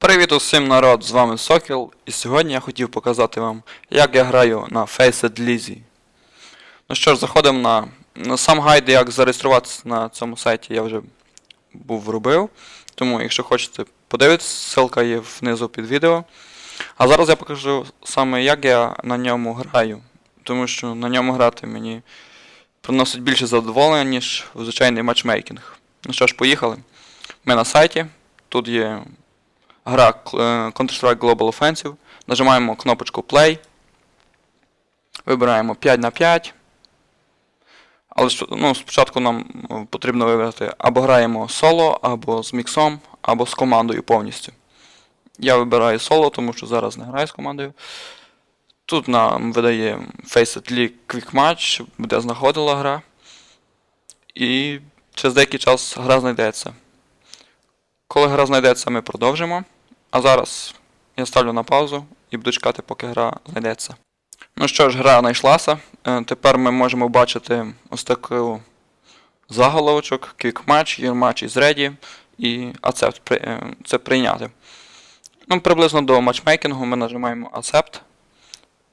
Привіт усім народ, з вами Сокіл, і сьогодні я хотів показати вам, як я граю на Faceit Lizzy. Ну що ж, заходимо на, на сам гайд, як зареєструватися на цьому сайті, я вже був робив. Тому, якщо хочете подивитися, ссылка є внизу під відео. А зараз я покажу саме, як я на ньому граю. Тому що на ньому грати мені приносить більше задоволення, ніж звичайний матчмейкінг. Ну що ж, поїхали. Ми на сайті. Тут є гра е, Counter-Strike Global Offensive. Нажимаємо кнопочку Play. Вибираємо 5 на 5. Але ну, спочатку нам е, потрібно вибрати або граємо соло, або з міксом, або з командою повністю. Я вибираю соло, тому що зараз не граю з командою. Тут нам видає Faceit League Quick Match, де знаходила гра. І через деякий час гра знайдеться. Коли гра знайдеться, ми продовжимо. А зараз я ставлю на паузу і буду чекати, поки гра знайдеться. Ну що ж, гра знайшлася. Е, Тепер ми можемо бачити ось таку заголовочок, Your Match is ready і Accept е, це прийняти. Ну, приблизно до матчмейкінгу ми нажимаємо Accept.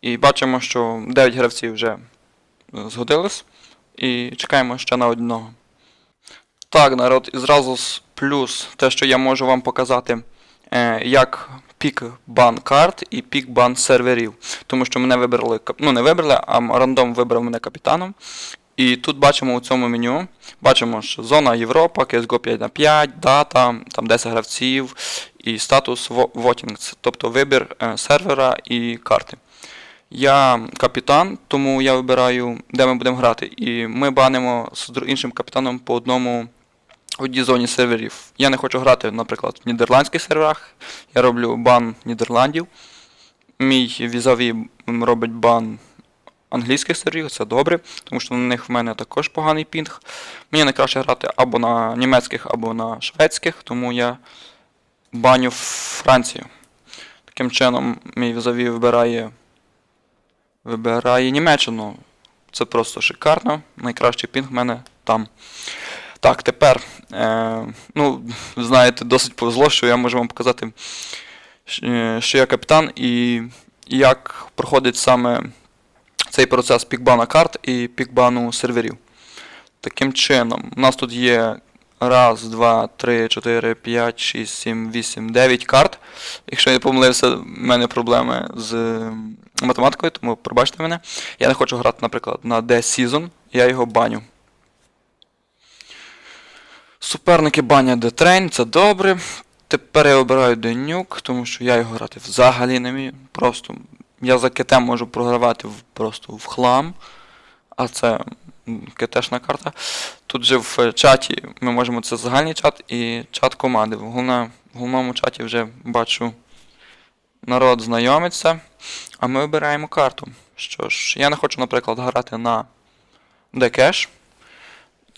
І бачимо, що 9 гравців вже е, згодились. І чекаємо ще на одного. Так, народ, і зразу плюс те, що я можу вам показати, е, як пік бан карт і пік бан серверів. Тому що мене вибрали, ну не вибрали, а рандом вибрав мене капітаном. І тут бачимо у цьому меню, бачимо, що зона Європа, CSGO 5 на 5, дата, там 10 гравців і статус во- voting, тобто вибір е, сервера і карти. Я капітан, тому я вибираю, де ми будемо грати. І ми банимо з іншим капітаном по одному в одній зоні серверів. Я не хочу грати, наприклад, в нідерландських серверах. Я роблю бан Нідерландів. Мій візаві робить бан англійських серверів, це добре, тому що на них в мене також поганий пінг. Мені найкраще грати або на німецьких, або на шведських, тому я баню Францію. Таким чином, мій візаві вибирає, вибирає Німеччину. Це просто шикарно. Найкращий пінг в мене там. Так, тепер, е, ну, знаєте, досить повезло, що я можу вам показати, е, що я капітан і як проходить саме цей процес пікбана карт і пікбану серверів. Таким чином, у нас тут є раз, два, три, чотири, п'ять, шість, сім, вісім, дев'ять карт. Якщо я не помилився, в мене проблеми з математикою, тому пробачте мене. Я не хочу грати, наприклад, на D-Season, я його баню. Суперники банять D-Train, це добре. Тепер я обираю Денюк, тому що я його грати взагалі не вмію. Просто я за КТ можу програвати в, просто в хлам. А це КТшна карта. Тут же в чаті ми можемо це загальний чат і чат команди. В, головна, головному чаті вже бачу народ знайомиться, а ми вибираємо карту. Що ж, я не хочу, наприклад, грати на Декеш.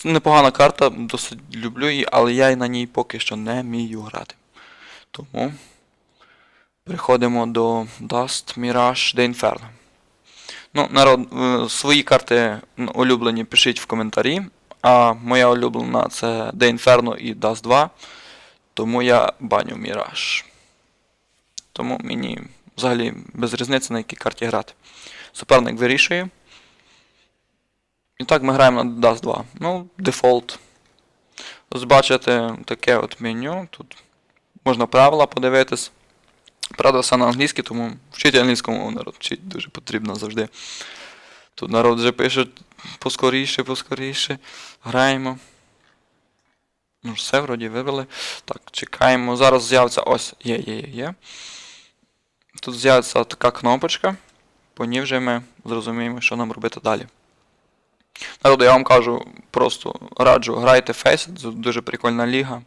Непогана карта, досить люблю її, але я на ній поки що не вмію грати. Тому переходимо до Dust Mirage The Inferno. Ну, народ, е, свої карти улюблені пишіть в коментарі. А моя улюблена це The Inferno і Dust 2. Тому я баню Mirage. Тому мені взагалі без різниці на якій карті грати. Суперник вирішує. І так ми граємо на Dust 2. Ну, дефолт. Ось бачите таке от меню. Тут можна правила подивитись. Правда, все на англійській, тому вчити англійську мову народ вчить дуже потрібно завжди. Тут народ вже пише поскоріше, поскоріше. Граємо. Ну, все, вроді вибрали. Так, чекаємо. Зараз з'явиться ось. Є, є, є, є. Тут з'явиться така кнопочка. По ній вже ми зрозуміємо, що нам робити далі. Народу, я вам кажу, просто раджу, грайте Faceit, це дуже прикольна ліга.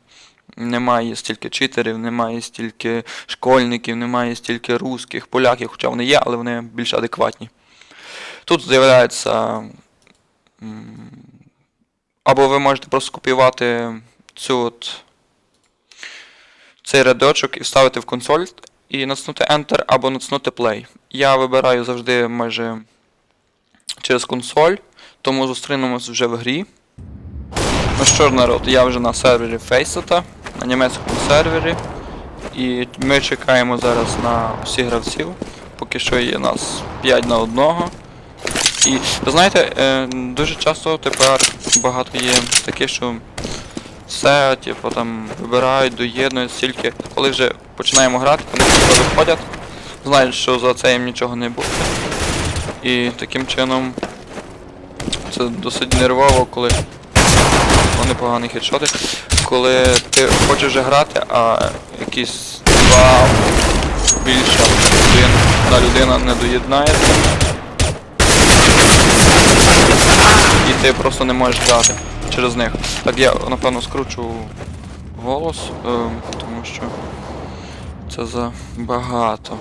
Немає стільки читерів, немає стільки школьників, немає стільки русських, поляків, хоча вони є, але вони більш адекватні. Тут з'являється. Або ви можете просто скопіювати цю от, цей рядочок і вставити в консоль і натиснути Enter або натиснути Play. Я вибираю завжди майже через консоль, тому зустрінемось вже в грі. Ну що ж, народ, я вже на сервері Faceit, на німецькому сервері. І ми чекаємо зараз на всіх гравців. Поки що є нас 5 на одного. І ви знаєте, е, дуже часто тепер багато є таких, що все, типу, там вибирають, доєднують стільки. Коли вже починаємо грати, вони виходять, знають, що за це їм нічого не буде. І таким чином це досить нервово, коли вони погані хедшоти. Коли ти хочеш вже грати, а якісь два більше один на людина не доєднається. І ти просто не можеш грати через них. Так я напевно скручу голос, ем, тому що це забагато.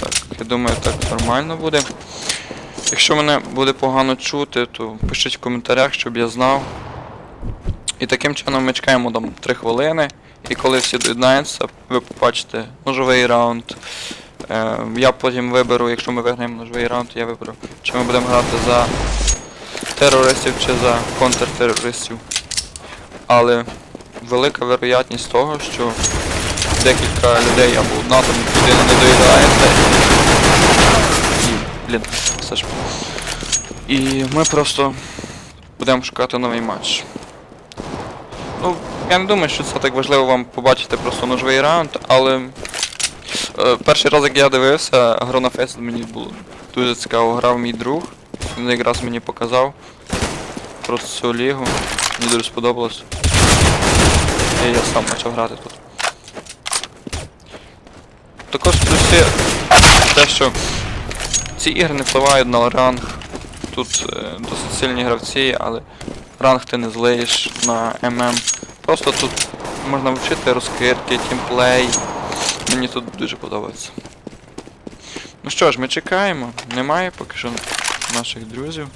Так, я думаю, так нормально буде. Якщо мене буде погано чути, то пишіть в коментарях, щоб я знав. І таким чином ми чекаємо там 3 хвилини. І коли всі доєднаються, ви побачите ножовий раунд. Е, я потім виберу, якщо ми виграємо ножовий раунд, я виберу, чи ми будемо грати за терористів чи за контртерористів. Але велика вероятність того, що декілька людей або одна там людина не доїдається. І, блін, все ж. І ми просто будемо шукати новий матч. Ну, я не думаю, що це так важливо вам побачити просто ножовий раунд, але е, перший раз, як я дивився, гру на фест мені було дуже цікаво. Грав мій друг. Він якраз мені показав про цю лігу. Мені дуже сподобалось. І я сам почав грати тут. Також плюси те, що ці ігри не впливають на ранг. Тут е, досить сильні гравці, але ранг ти не злиєш на ММ. Просто тут можна вчити розкидки, тімплей. Мені тут дуже подобається. Ну що ж, ми чекаємо. Немає поки що наших друзів.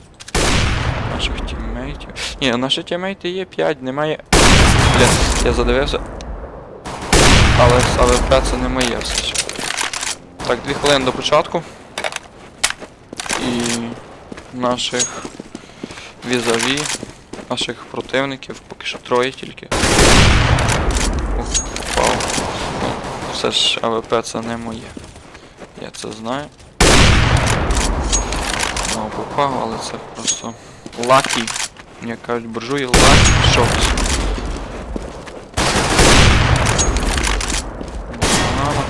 Наших тіммейтів. Ні, наші тіммейти є 5, немає. Блін, я задивився. Але АВП це не моє все. Так, 2 хвилини до початку. Наших візаві, наших противників, поки що троє тільки. Ух, впав. Ну, все ж АВП це не моє. Я це знаю. Ну, попав, але це просто лакі. Як кажуть, буржуї лакі. Банана.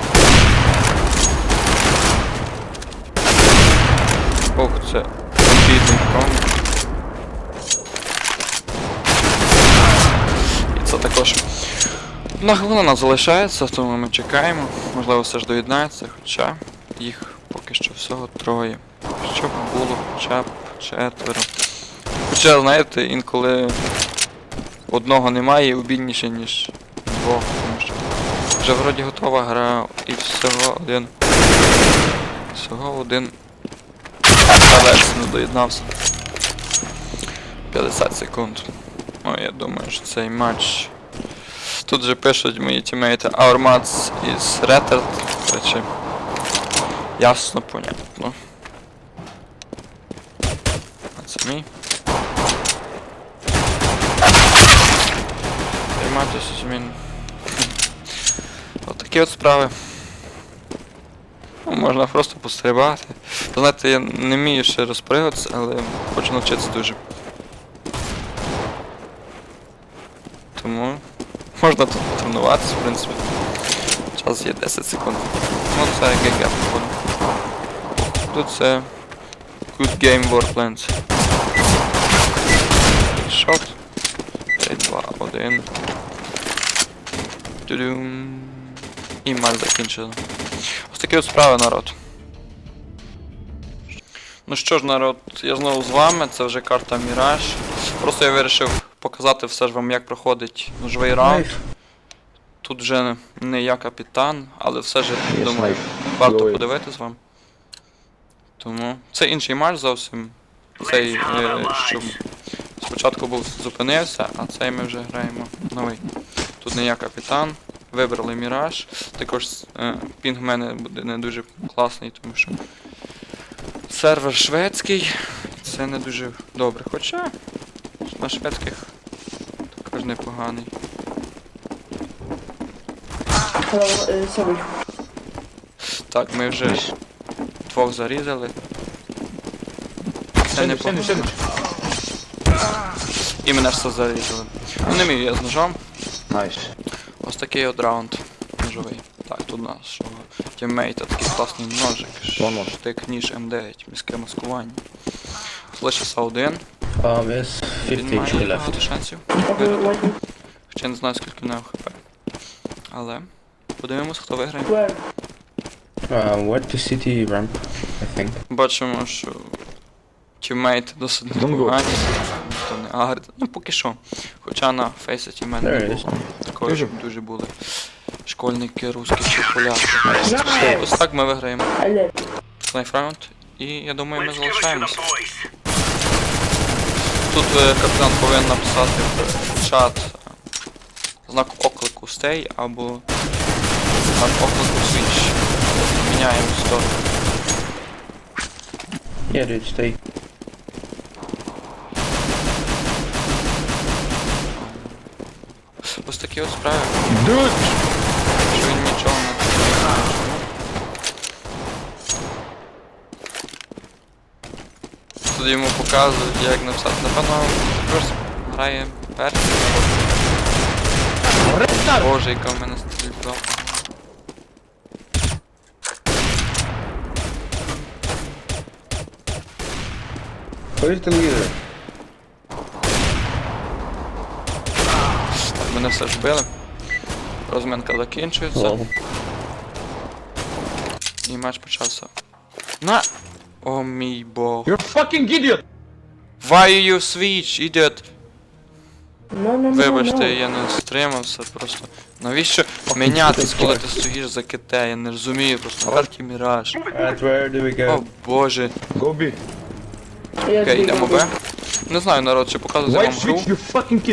Ох, це обідний кром. І це також одна хвилина нас залишається, тому ми чекаємо. Можливо, все ж доєднається, хоча їх поки що всього троє. Щоб було хоча б четверо. Хоча, знаєте, інколи одного немає і ніж двох, тому що вже вроді готова гра і всього один. Всього один гравець не доєднався. 50 секунд. Ну, я думаю, що цей матч. Тут же пишуть мої тімейти Our match is retard. Речі. Ясно, понятно. А це мій. Триматися змін. Отакі от справи. Ну, можна просто пострибати. Знаєте, я не вмію ще розпригатися, але хочу навчитися дуже. Тому можна тут тренуватися, в принципі. Час є 10 секунд. Ну це ГГ походу. Тут це Good Game Warplanes. Шот. 3, 2, 1. Тюдюм. І матч закінчено. Ось такі от справи, народ. Ну що ж, народ, я знову з вами, це вже карта Міраж. Просто я вирішив показати все ж вам, як проходить ножовий раунд. Тут вже не я капітан, але все ж, думаю, варто подивитись вам. Тому це інший матч зовсім. Цей, е, що спочатку був зупинився, а цей ми вже граємо новий. Тут не я капітан. Вибрали Міраж. Також е, пінг в мене буде не дуже класний, тому що сервер шведський. Це не дуже добре. Хоча на шведських також непоганий. Так, ми вже двох зарізали. Це не погано. І мене це зарізали. Ну не мій я з ножом. Nice. Ось такий от раунд ножовий. Так, тут у нас що тіммейта такий класний ножик. Штик ніж М9, міське маскування. Лишився один. Um, Він 50 має багато left. шансів. Виграти. Хоча не знаю скільки в нього хп. Але подивимось, хто виграє. Uh, what to city ramp, I think. Бачимо, що тіммейт досить непогані. Ніхто не агрить. Ну поки що. Хоча на фейсі тіммейт There не було. Такого, Дуже. щоб дуже були школьники, русські чи поляки. Ось так ми виграємо. Лайфраунд. І я думаю, ми залишаємося. Тут е, капітан повинен написати в чат е, знак оклику stay або знак оклику switch. Міняємо сторону. Yeah, dude, stay. Ось такі от справи. Dude! Тут йому показують, як написати. Напевно, Курс грає перший. Боже, яка в мене стрільба. The leader? Так, мене все ж били. Розминка закінчується. І матч почався. На! О мій бог. You're fucking idiot! Why you switch, idiot? No, no, no, Вибачте, no. я не стримався просто. Навіщо мінятись, коли ти стоїш за КТ? Я не розумію, просто картки міраж. Alright, where do we О go? боже. Go B. Окей, we йдемо. Б. Не знаю, народ, чи показувати Why вам гру. switch, you fucking kid?